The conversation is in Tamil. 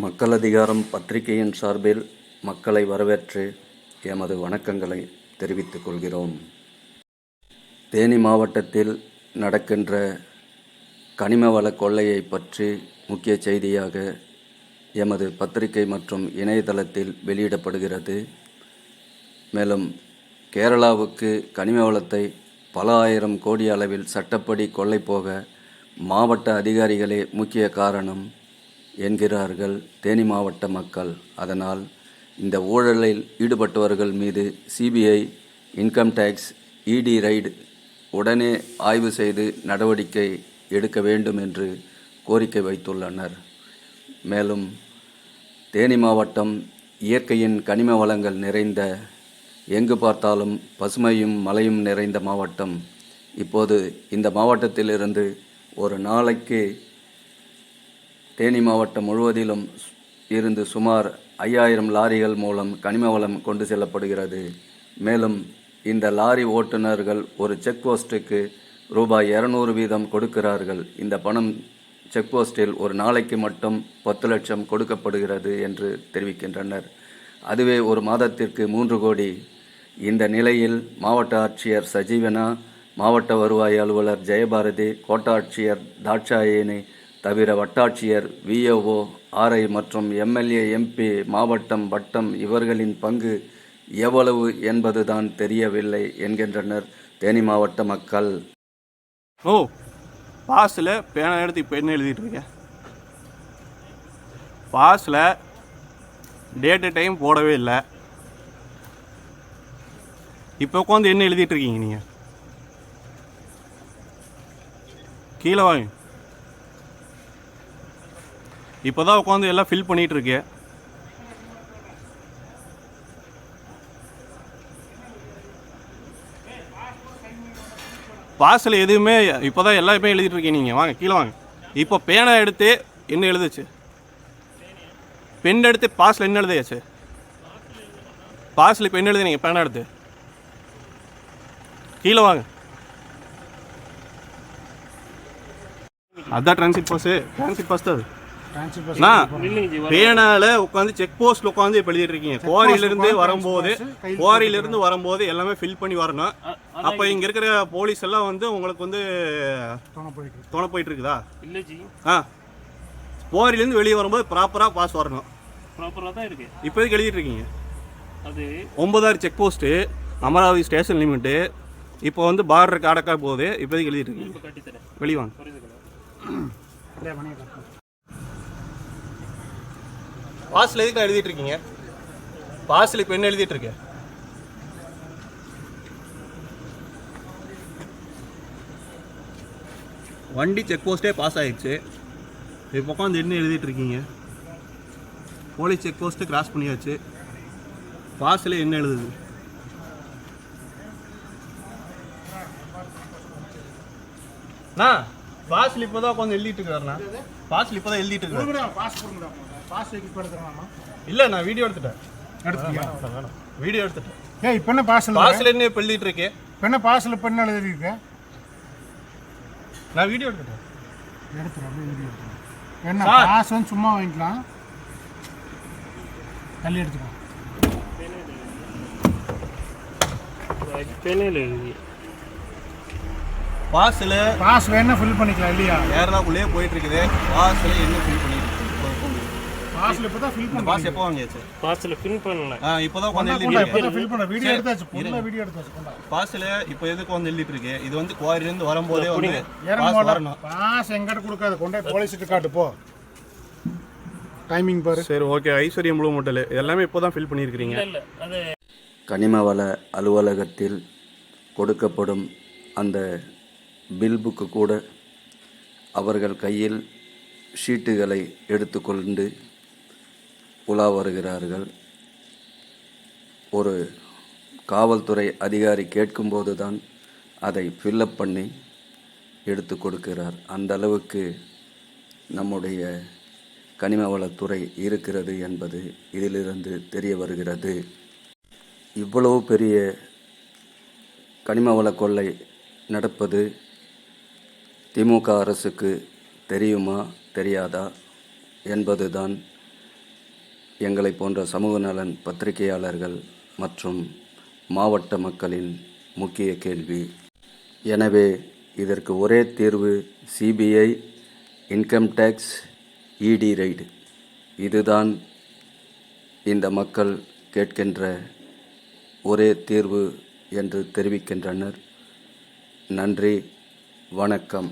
மக்கள் அதிகாரம் பத்திரிகையின் சார்பில் மக்களை வரவேற்று எமது வணக்கங்களை தெரிவித்துக் கொள்கிறோம். தேனி மாவட்டத்தில் நடக்கின்ற கனிம வள கொள்ளையை பற்றி முக்கிய செய்தியாக எமது பத்திரிகை மற்றும் இணையதளத்தில் வெளியிடப்படுகிறது. மேலும் கேரளாவுக்கு கனிம வளத்தை பல ஆயிரம் கோடி அளவில் சட்டப்படி கொள்ளை போக மாவட்ட அதிகாரிகளே முக்கிய காரணம். என்கிறார்கள் தேனி மாவட்ட மக்கள். அதனால் இந்த ஊழலில் ஈடுபட்டவர்கள் மீது CBI income tax ED raid உடனே ஆய்வு செய்து நடவடிக்கை எடுக்க வேண்டும் என்று கோரிக்கை வைத்துள்ளனர். மேலும் தேனி மாவட்டம் இயற்கையின் கனிம வளங்கள் நிறைந்த எங்கு பார்த்தாலும் பசுமையும் மலையும் நிறைந்த மாவட்டம். இப்போது இந்த மாவட்டத்திலிருந்து ஒரு நாளைக்கு தேனி மாவட்டம் முழுவதிலும் இருந்து சுமார் ஐயாயிரம் லாரிகள் மூலம் கனிம வளம் கொண்டு செல்லப்படுகிறது. மேலும் இந்த லாரி ஓட்டுநர்கள் ஒரு செக் போஸ்ட்டுக்கு ரூபாய் இரநூறு வீதம் கொடுக்கிறார்கள். இந்த பணம் செக் போஸ்டில் ஒரு நாளைக்கு மட்டும் பத்து லட்சம் கொடுக்கப்படுகிறது என்று தெரிவிக்கின்றனர். அதுவே ஒரு மாதத்திற்கு மூன்று கோடி. இந்த நிலையில் மாவட்ட ஆட்சியர் சஜீவனா மாவட்ட வருவாய் அலுவலர் ஜெயபாரதி கோட்டாட்சியர் தாட்சாயினி தவிர வட்டாட்சியர் விஓஓ ஆர்ஐ மற்றும் எம்எல்ஏ எம்பி மாவட்டம் வட்டம் இவர்களின் பங்கு எவ்வளவு என்பதுதான் தெரியவில்லை என்கின்றனர் தேனி மாவட்ட மக்கள். ஓ பாஸில் பேனா எடுத்து இப்போ என்ன எழுதிட்டு இருக்க? பாஸில் டேட்டு டைம் போடவே இல்லை. இப்போ உட்காந்து என்ன எழுதிட்டு இருக்கீங்க நீங்கள் கீழே வாங்க. இப்போ தான் உட்காந்து எல்லாம் ஃபில் பண்ணிகிட்டு இருக்கேன் பாஸில் எதுவுமே இப்போ தான் எல்லாருமே எழுதிட்டு இருக்கீங்க நீங்கள் வாங்க கீழே வாங்க. இப்போ பேனா எடுத்து என்ன எழுதுச்சு? பென் எடுத்து பாஸில் என்ன எழுதியாச்சு? பாஸில் இப்போ என்ன எழுதுனீங்க? பேனா எடுத்து. கீழே வாங்க. அதான் டிரான்சிட் பாஸு டிரான்சிட் பாஸ் தான் அது. பேனால உட்காந்து செக் போஸ்ட்ல உட்காந்து இப்ப எழுதிட்டு இருக்கீங்க குவாரியில இருந்து வரும்போது குவாரியில இருந்து வரும்போது எல்லாமே ஃபில் பண்ணி வரணும். அப்ப இங்க. இருக்கிற போலீஸ் எல்லாம் வந்து உங்களுக்கு வந்து துணை போயிட்டு இருக்குதா இல்லை ஜி ஆ. குவாரியில இருந்து வெளியே வரும்போது ப்ராப்பரா பாஸ் வரணும். ப்ராப்பராக தான் இருக்கு. இப்போ எதுக்கு எழுதிட்டு இருக்கீங்க அது ஒன்பதாயிரம் check post Amaravathi station limit இப்போ வந்து பார்டருக்கு அடக்கா போகுது இப்போ எதுக்கு எழுதிட்டு இருக்கீங்க வெளியே வாங்க. பாஸ்ல எதுக்கு எழுதிட்டு இருக்கீங்க பாஸ்ல இப்போ என்ன எழுதிட்டு இருக்க வண்டி செக் போஸ்ட்டே பாஸ் ஆயிடுச்சு. இப்போ உட்காந்து என்ன எழுதிட்டு இருக்கீங்க போலீஸ் செக் போஸ்ட்டு கிராஸ் பண்ணியாச்சு. பாஸில் என்ன எழுதுது? அண்ணா பாஸ்ல இப்போ தான் உட்காந்து எழுதிட்டு இருக்காருண்ணா பாஸ்ல இப்போ தான் எழுதிட்டு இருக்காரு இல்லை நான் வீடியோ எடுத்துட்டேன். வீடியோ எடுத்துட்டேன். ஏய் இப்போ என்ன இல்லை பாஸ்ல என்ன எழுதிட்டு இருக்கேன் இப்போ என்ன பாஸில் இப்போ என்ன எழுதிருக்க நான் வீடியோ எடுத்துட்டேன். அப்படியே வீடியோ எடுத்துரு. என்ன. பாஸ் வந்து சும்மா வாங்கிக்கலாம்? தள்ளி எடுத்துக்கோ. பெண்ணில் எழுதி பாஸ்ல பாஸ் வேணா ஃபில் பண்ணிக்கலாம் இல்லையா? கேரளாக்குள்ளேயே போயிட்டு இருக்குது. பாஸ்ல என்ன ஃபில் பண்ணிட்டு பாஸ்ல இப்போ தான் ஃபில் பண்ண பாஸ் எப்போ வாங்கியாச்சு? பாஸில் ஃபில் பண்ணல. ஆ கொண்டா எழுதிட்டு இப்போ தான் ஃபில் பண்ண வீடியோ. எடுத்தாச்சு வீடியோ எடுத்தாச்சு பாஸ்ல இப்போ எதுக்கு வந்து எழுதிட்டு இருக்கு இது வந்து குவாரில இருந்து வரும்போதே வந்து பாஸ் வரணும். பாஸ் எங்கிட்ட கொடுக்காது கொண்டே காட்டு போ. டைமிங் பாரு. சரி ஓகே ஐஸ்வர்யம் முழு மோட்டல் எல்லாமே இப்போ தான் ஃபில் பண்ணியிருக்கிறீங்க. இல்லை இல்லை. அது கனிம வள அலுவலகத்தில் கொடுக்கப்படும் அந்த பில் புக்கு கூட அவர்கள் கையில் ஷீட்டுகளை எடுத்துக்கொண்டு உலா வருகிறார்கள். ஒரு காவல்துறை அதிகாரி கேட்கும்போது தான் அதை ஃபில்லப் பண்ணி எடுத்து கொடுக்கிறார். அந்த அளவுக்கு நம்முடைய கனிம வளத்துறை இருக்கிறது என்பது இதிலிருந்து தெரிய வருகிறது. இவ்வளவு பெரிய கனிம வள கொள்ளை நடப்பது திமுக அரசுக்கு தெரியுமா தெரியாதா என்பதுதான் எங்களை போன்ற சமூக நலன் பத்திரிகையாளர்கள் மற்றும் மாவட்ட மக்களின் முக்கிய கேள்வி. எனவே இதற்கு ஒரே தீர்வு CBI income tax ED raid இதுதான் இந்த மக்கள் கேட்கின்ற ஒரே தீர்வு என்று தெரிவிக்கின்றனர். நன்றி வணக்கம்.